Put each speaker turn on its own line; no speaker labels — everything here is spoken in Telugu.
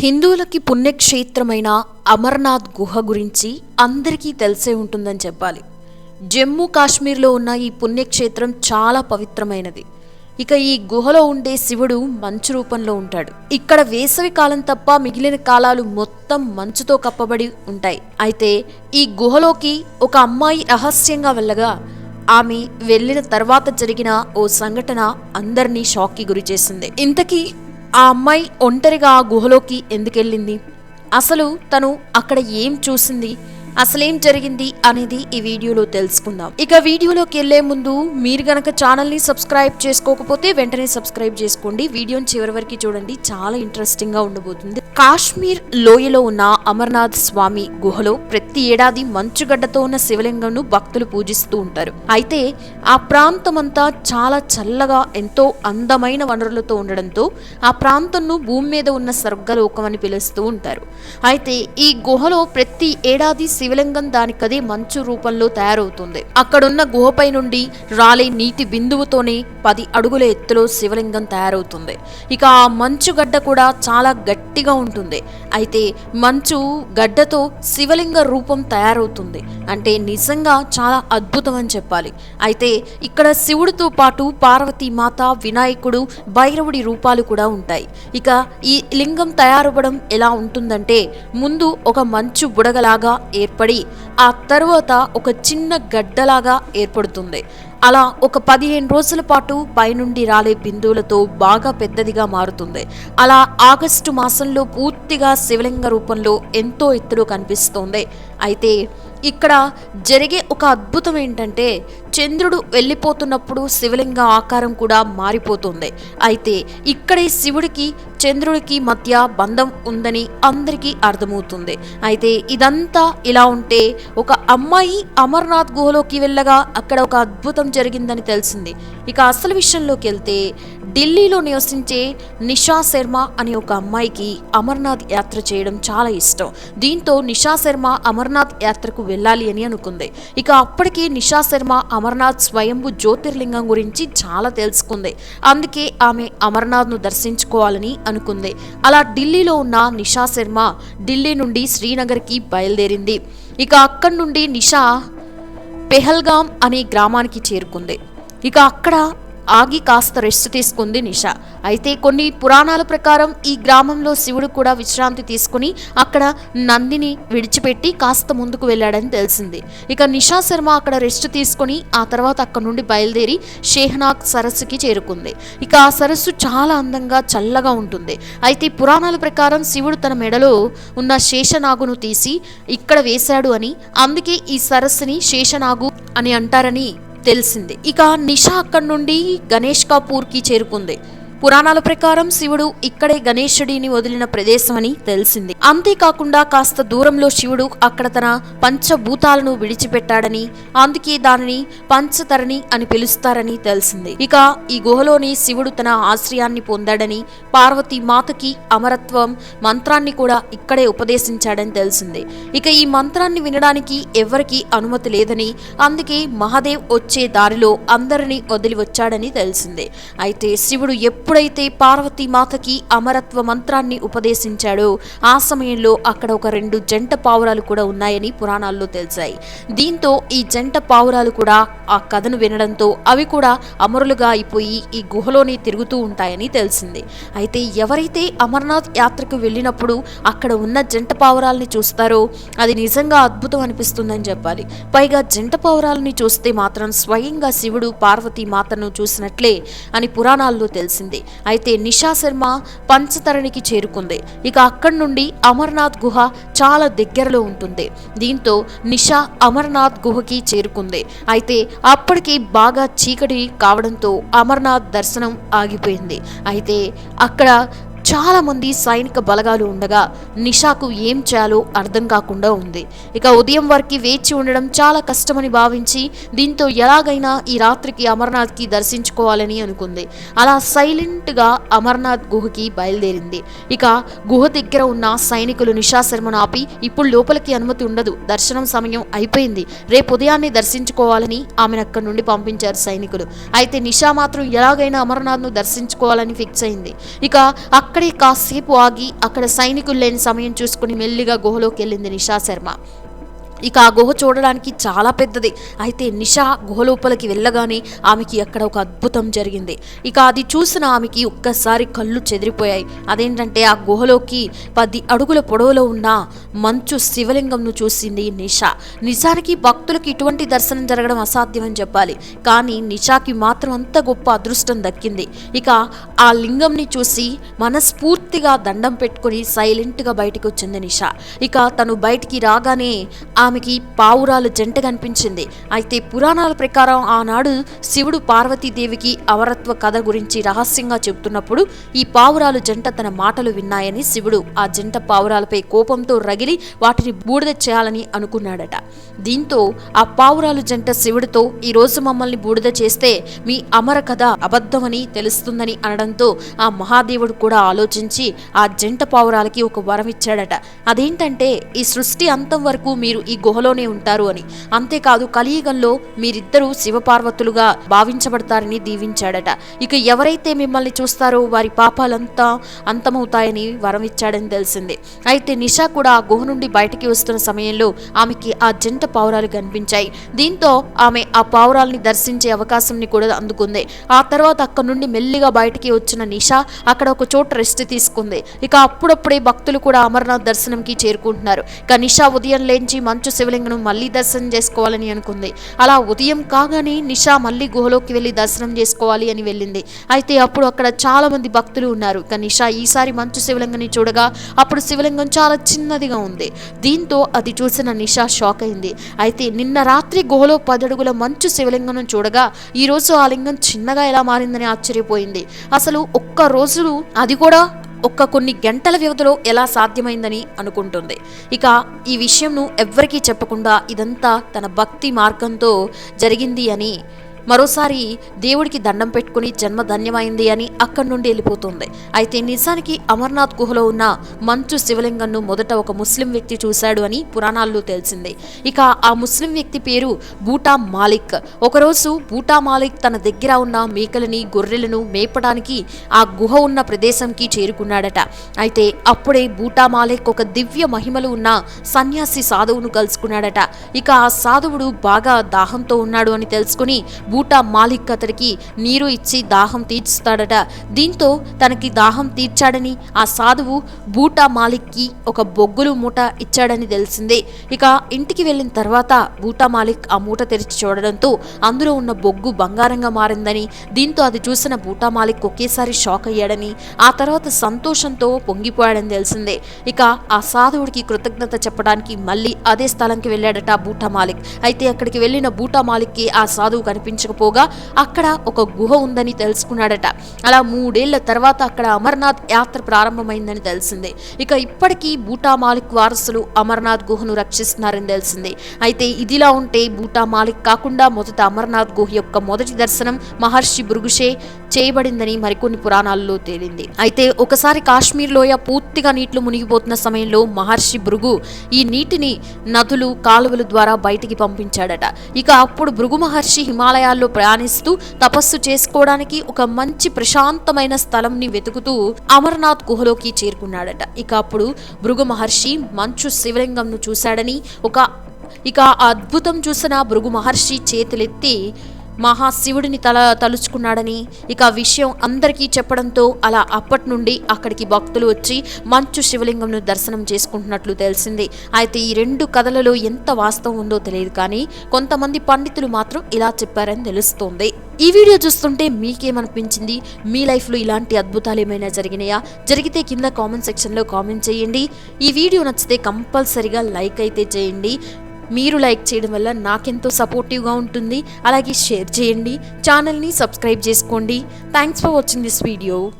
హిందువులకి పుణ్యక్షేత్రమైన అమర్నాథ్ గుహ గురించి అందరికీ తెలిసే ఉంటుందని చెప్పాలి. జమ్మూ కాశ్మీర్లో ఉన్న ఈ పుణ్యక్షేత్రం చాలా పవిత్రమైనది. ఇక ఈ గుహలో ఉండే శివుడు మంచు రూపంలో ఉంటాడు. ఇక్కడ వేసవి కాలం తప్ప మిగిలిన కాలాలు మొత్తం మంచుతో కప్పబడి ఉంటాయి. అయితే ఈ గుహలోకి ఒక అమ్మాయి రహస్యంగా వెళ్ళగా ఆమె వెళ్ళిన తర్వాత జరిగిన ఓ సంఘటన అందరినీ షాక్కి గురిచేసింది ఇంతకీ ఆ అమ్మాయి ఒంటరిగా ఆ గుహలోకి ఎందుకెళ్ళింది? అసలు తను అక్కడ ఏం చూసింది? అసలేం జరిగింది అనేది ఈ వీడియోలో తెలుసుకుందాం. ఇక వీడియోలోకి వెళ్ళే ముందు మీరు గనక ఛానల్ని సబ్స్క్రైబ్ చేసుకోకపోతే వెంటనే సబ్స్క్రైబ్ చేసుకోండి. వీడియోని చివరి వరకు చూడండి. చాలా ఇంట్రెస్టింగ్గా ఉండబోతుంది. కాశ్మీర్ లోయలో ఉన్న అమర్నాథ్ స్వామి గుహలో ప్రతి ఏడాది మంచుగడ్డతో ఉన్న శివలింగంను భక్తులు పూజిస్తూ ఉంటారు. అయితే ఆ ప్రాంతమంతా చాలా చల్లగా ఎంతో అందమైన వనరులతో ఉండడంతో ఆ ప్రాంతంను భూమి మీద ఉన్న స్వర్గలోకం అని పిలుస్తూ ఉంటారు. అయితే ఈ గుహలో ప్రతి ఏడాది శివలింగం దానికదే మంచు రూపంలో తయారవుతుంది. అక్కడున్న గుహపై నుండి రాలే నీటి బిందువుతోనే పది అడుగుల ఎత్తులో శివలింగం తయారవుతుంది. ఇక ఆ మంచు గడ్డ కూడా చాలా గట్టిగా ఉంటుంది. అయితే మంచు గడ్డతో శివలింగ రూపం తయారవుతుంది. అంటే నిజంగా చాలా అద్భుతం అని చెప్పాలి. అయితే ఇక్కడ శివుడితో పాటు పార్వతీ మాత వినాయకుడు భైరవుడి రూపాలు కూడా ఉంటాయి. ఇక ఈ లింగం తయారవ్వడం ఎలా ఉంటుందంటే ముందు ఒక మంచు బుడగలాగా ఏర్పడు ఆ తర్వాత ఒక చిన్న గడ్డలాగా ఏర్పడుతుంది. అలా ఒక పదిహేను రోజుల పాటు పైనుండి రాలే బిందువులతో బాగా పెద్దదిగా మారుతుంది. అలా ఆగస్టు మాసంలో పూర్తిగా శివలింగ రూపంలో ఎంతో ఎత్తులో కనిపిస్తోంది. అయితే ఇక్కడ జరిగే ఒక అద్భుతం ఏంటంటే చంద్రుడు వెళ్ళిపోతున్నప్పుడు శివలింగ ఆకారం కూడా మారిపోతుంది. అయితే ఇక్కడే శివుడికి చంద్రుడికి మధ్య బంధం ఉందని అందరికీ అర్థమవుతుంది. అయితే ఇదంతా ఇలా ఉంటే ఒక అమ్మాయి అమర్నాథ్ గుహలోకి వెళ్ళగా అక్కడ ఒక అద్భుతం జరిగిందని తెలిసింది. ఇక అసలు విషయంలోకి వెళ్తే ఢిల్లీలో నివసించే నిషా శర్మ అనే ఒక అమ్మాయికి అమర్నాథ్ యాత్ర చేయడం చాలా ఇష్టం. దీంతో నిషా శర్మ అమర్నాథ్ యాత్రకు వెళ్ళాలి అని అనుకుంది. ఇక అప్పటికే నిషా శర్మ అమర్నాథ్ స్వయంభు జ్యోతిర్లింగం గురించి చాలా తెలుసుకుంది. అందుకే ఆమె అమర్నాథ్ను దర్శించుకోవాలని అనుకుంది. అలా ఢిల్లీలో ఉన్న నిషా శర్మ ఢిల్లీ నుండి శ్రీనగర్కి బయలుదేరింది. ఇక అక్కడి నుండి నిషా పెహల్గాం అనే గ్రామానికి చేరుకుంది. ఇక అక్కడ ఆగి కాస్త రెస్ట్ తీసుకుంది నిషా. అయితే కొన్ని పురాణాల ప్రకారం ఈ గ్రామంలో శివుడు కూడా విశ్రాంతి తీసుకుని అక్కడ నందిని విడిచిపెట్టి కాస్త ముందుకు వెళ్ళాడని తెలిసింది. ఇక నిషా శర్మ అక్కడ రెస్ట్ తీసుకుని ఆ తర్వాత అక్కడ నుండి బయలుదేరి షేహనాగ్ సరస్సుకి చేరుకుంది. ఇక ఆ సరస్సు చాలా అందంగా చల్లగా ఉంటుంది. అయితే పురాణాల ప్రకారం శివుడు తన మెడలో ఉన్న శేషనాగును తీసి ఇక్కడ వేశాడు అని అందుకే ఈ సరస్సుని శేషనాగు అని అంటారని తెలిసింది. ఇక నిషా అక్కడి నుండి గణేష్ కపూర్కి చేరుకుంది. పురాణాల ప్రకారం శివుడు ఇక్కడే గణేశుడిని వదిలిన ప్రదేశమని తెలిసింది. అంతేకాకుండా కాస్త దూరంలో శివుడు అక్కడ తన పంచభూతాలను విడిచిపెట్టాడని అందుకే దానిని పంచతరణి అని పిలుస్తారని తెలిసింది. ఇక ఈ గుహలోని శివుడు తన ఆశ్రయాన్ని పొందాడని పార్వతీ మాతకి అమరత్వం మంత్రాన్ని కూడా ఇక్కడే ఉపదేశించాడని తెలిసింది. ఇక ఈ మంత్రాన్ని వినడానికి ఎవరికీ అనుమతి లేదని అందుకే మహాదేవ్ వచ్చే దారిలో అందరినీ వదిలి వచ్చాడని తెలిసింది. అయితే శివుడు ఎప్పుడైతే పార్వతీ మాతకి అమరత్వ మంత్రాన్ని ఉపదేశించాడో. ఆ సమయంలో అక్కడ ఒక రెండు జంట పావురాలు కూడా ఉన్నాయని పురాణాల్లో తెలిసాయి. దీంతో ఈ జంట పావురాలు కూడా ఆ కథను వినడంతో అవి కూడా అమరులుగా అయిపోయి ఈ గుహలోనే తిరుగుతూ ఉంటాయని తెలిసింది. అయితే ఎవరైతే అమర్నాథ్ యాత్రకు వెళ్ళినప్పుడు అక్కడ ఉన్న జంట పావురాలని చూస్తారో అది నిజంగా అద్భుతం అనిపిస్తుందని చెప్పాలి. పైగా జంట పావురాలని చూస్తే మాత్రం స్వయంగా శివుడు పార్వతీ మాతను చూసినట్లే అని పురాణాల్లో తెలిసింది. అయితే నిషా శర్మ పంచతరణికి చేరుకుంది. ఇక అక్కడి నుండి అమర్నాథ్ గుహ చాలా దగ్గరలో ఉంటుంది. దీంతో నిషా అమర్నాథ్ గుహకి చేరుకుంది. అయితే అప్పటికి బాగా చీకటి కావడంతో అమర్నాథ్ దర్శనం ఆగిపోయింది. అయితే అక్కడ చాలామంది సైనిక బలగాలు ఉండగా నిషాకు ఏం చేయాలో అర్థం కాకుండా ఉంది. ఇక ఉదయం వరకు వేచి ఉండడం చాలా కష్టమని భావించి దీంతో ఎలాగైనా ఈ రాత్రికి అమర్నాథ్కి దర్శించుకోవాలని అనుకుంది. అలా సైలెంట్గా అమర్నాథ్ గుహకి బయలుదేరింది. ఇక గుహ దగ్గర ఉన్న సైనికులు నిషా శర్మను ఆపి ఇప్పుడు లోపలికి అనుమతి ఉండదు. దర్శనం సమయం అయిపోయింది. రేపు ఉదయాన్నే దర్శించుకోవాలని ఆమెను అక్కడి నుండి పంపించారు సైనికులు. అయితే నిషా మాత్రం ఎలాగైనా అమర్నాథ్ను దర్శించుకోవాలని ఫిక్స్ అయింది. ఇక అక్కడ అక్కడే కాసేపు ఆగి అక్కడ సైనికులు లేని సమయం చూసుకుని మెల్లిగా గుహలోకి వెళ్ళింది నిషా శర్మ. ఇక ఆ గుహ చూడడానికి చాలా పెద్దది. అయితే నిషా గుహ లోపలికి వెళ్ళగానే ఆమెకి అక్కడ ఒక అద్భుతం జరిగింది. ఇక అది చూసిన ఆమెకి ఒక్కసారి కళ్ళు చెదిరిపోయాయి. అదేంటంటే ఆ గుహలోకి పది అడుగుల పొడవులో ఉన్న మంచు శివలింగంను చూసింది నిషా. నిజానికి భక్తులకు ఇటువంటి దర్శనం జరగడం అసాధ్యమని చెప్పాలి. కానీ నిషాకి మాత్రం అంత గొప్ప అదృష్టం దక్కింది. ఇక ఆ లింగంని చూసి మనస్ఫూర్తిగా దండం పెట్టుకుని సైలెంట్గా బయటకు వచ్చింది నిషా. ఇక తను బయటికి రాగానే ఆమెకి పావురాలు జంట కనిపించింది. అయితే పురాణాల ప్రకారం ఆనాడు శివుడు పార్వతీదేవికి అవరత్వ కథ గురించి రహస్యంగా చెబుతున్నప్పుడు ఈ పావురాలు జంట తన మాటలు విన్నాయని శివుడు ఆ జంట పావురాలపై కోపంతో రగిలి వాటిని బూడిద చేయాలని అనుకున్నాడట. దీంతో ఆ పావురాలు జంట శివుడితో ఈ రోజు మమ్మల్ని బూడిద చేస్తే మీ అమర కథ అబద్ధమని తెలుస్తుందని అనడంతో ఆ మహాదేవుడు కూడా ఆలోచించి ఆ జంట పావురాలకి ఒక వరం ఇచ్చాడట. అదేంటంటే ఈ సృష్టి అంతం వరకు మీరు ఈ గుహలోనే ఉంటారు అని. అంతేకాదు కలియుగంలో మీరిద్దరూ శివపార్వతులుగా భావించబడతారని దీవించాడట. ఇక ఎవరైతే మిమ్మల్ని చూస్తారో వారి పాపాలంతా అంతమవుతాయని వరం ఇచ్చాడని తెలిసింది. అయితే నిషా కూడా ఆ గుహ నుండి బయటికి వస్తున్న సమయంలో ఆమెకి ఆ జంట పావురాలు కనిపించాయి. దీంతో ఆమె ఆ పావురాల్ని దర్శించే అవకాశంని కూడా అందుకుంది. ఆ తర్వాత అక్కడ నుండి మెల్లిగా బయటికి వచ్చిన నిషా అక్కడ ఒక చోట రెస్ట్ తీసుకుంది. ఇక అప్పుడప్పుడే భక్తులు కూడా అమర్నాథ్ దర్శనంకి చేరుకుంటున్నారు. ఇక నిషా ఉదయం లేచి మంచు శివలింగను మళ్ళీ దర్శనం చేసుకోవాలని అనుకుంది. అలా ఉదయం కాగానే నిషా మళ్ళీ గుహలోకి వెళ్ళి దర్శనం చేసుకోవాలి అని వెళ్ళింది. అయితే అప్పుడు అక్కడ చాలా మంది భక్తులు ఉన్నారు. ఇక నిషా ఈసారి మంచు శివలింగని చూడగా అప్పుడు శివలింగం చాలా చిన్నదిగా ఉంది. దీంతో అది చూసిన నిషా షాక్ అయింది. అయితే నిన్న రాత్రి గుహలో పదడుగుల మంచు శివలింగం చూడగా ఈ రోజు ఆ లింగం చిన్నగా ఎలా మారిందని ఆశ్చర్యపోయింది. అసలు ఒక్క రోజు అది కూడా ఒక్క కొన్ని గంటల వ్యవధిలో ఎలా సాధ్యమైందని అనుకుంటుంది. ఇక ఈ విషయంను ఎవ్వరికీ చెప్పకుండా ఇదంతా తన భక్తి మార్గంతో జరిగింది అని మరోసారి దేవుడికి దండం పెట్టుకుని జన్మ ధన్యమైంది అని అక్కడి నుండి వెళ్ళిపోతుంది. అయితే నిజానికి అమర్నాథ్ గుహలో ఉన్న మంచు శివలింగంను మొదట ఒక ముస్లిం వ్యక్తి చూశాడు అని పురాణాల్లో తెలిసింది. ఇక ఆ ముస్లిం వ్యక్తి పేరు బూటా మాలిక్. ఒకరోజు బూటా మాలిక్ తన దగ్గర ఉన్న మేకలని గొర్రెలను మేపడానికి ఆ గుహ ఉన్న ప్రదేశంకి చేరుకున్నాడట. అయితే అప్పుడే బూటా మాలిక్ ఒక దివ్య మహిమలు ఉన్న సన్యాసి సాధువును కలుసుకున్నాడట. ఇక ఆ సాధువుడు బాగా దాహంతో ఉన్నాడు అని తెలుసుకుని బూటా మాలిక్ అతడికి నీరు ఇచ్చి దాహం తీర్చుతాడట. దీంతో తనకి దాహం తీర్చాడని ఆ సాధువు బూటా మాలిక్కి ఒక బొగ్గులు మూట ఇచ్చాడని తెలిసిందే. ఇక ఇంటికి వెళ్ళిన తర్వాత బూటా మాలిక్ ఆ మూట తెరిచి చూడడంతో అందులో ఉన్న బొగ్గు బంగారంగా మారిందని దీంతో అది చూసిన బూటా మాలిక్ ఒకేసారి షాక్ అయ్యాడని ఆ తర్వాత సంతోషంతో పొంగిపోయాడని తెలిసిందే. ఇక ఆ సాధువుడికి కృతజ్ఞత చెప్పడానికి మళ్ళీ అదే స్థలంకి వెళ్ళాడట బూటా మాలిక్. అయితే అక్కడికి వెళ్ళిన బూటా మాలిక్కి ఆ సాధువు కనిపించకపోగా అక్కడ ఒక గుహ ఉందని తెలుసుకున్నాడట. అలా మూడేళ్ళ తర్వాత అక్కడ అమర్నాథ్ యాత్ర ప్రారంభమైందని తెలిసింది. ఇక ఇప్పటికీ బూటా మాలిక్ వారసులు అమర్నాథ్ గుహను రక్షిస్తున్నారని తెలిసింది. అయితే ఇదిలా ఉంటే బూటా మాలిక్ కాకుండా మొదట అమర్నాథ్ గుహ యొక్క మొదటి దర్శనం మహర్షి భృగుషే చేయబడిందని మరికొన్ని పురాణాల్లో తేలింది. అయితే ఒకసారి కాశ్మీర్ లోయ పూర్తిగా నీటిలో మునిగిపోతున్న సమయంలో మహర్షి భృగు ఈ నీటిని నదులు కాలువలు ద్వారా బయటికి పంపించాడట. ఇక అప్పుడు భృగు మహర్షి హిమాలయాల్లో ప్రయాణిస్తూ తపస్సు చేసుకోవడానికి ఒక మంచి ప్రశాంతమైన స్థలంని వెతుకుతూ అమర్నాథ్ గుహలోకి చేరుకున్నాడట. ఇక అప్పుడు భృగు మహర్షి మంచు శివలింగంను చూశాడని ఒక ఇక అద్భుతం చూసిన భృగు మహర్షి చేతులెత్తి మహాశివుడిని తల తలుచుకున్నాడని ఇక ఆ విషయం అందరికీ చెప్పడంతో అలా అప్పటి నుండి అక్కడికి భక్తులు వచ్చి మంచు శివలింగంను దర్శనం చేసుకుంటున్నట్లు తెలిసింది. అయితే ఈ రెండు కథలలో ఎంత వాస్తవం ఉందో తెలియదు కానీ కొంతమంది పండితులు మాత్రం ఇలా చెప్పారని తెలుస్తోంది. ఈ వీడియో చూస్తుంటే మీకేమనిపించింది? మీ లైఫ్లో ఇలాంటి అద్భుతాలు ఏమైనా జరిగినాయా? జరిగితే కింద కామెంట్ సెక్షన్లో కామెంట్ చేయండి. ఈ వీడియో నచ్చితే కంపల్సరిగా లైక్ అయితే చేయండి. మీరు లైక్ చేయడం వల్ల నాకెంతో సపోర్టివ్గా ఉంటుంది. అలాగే షేర్ చేయండి. ఛానల్ని సబ్స్క్రైబ్ చేసుకోండి. Thanks for watching this video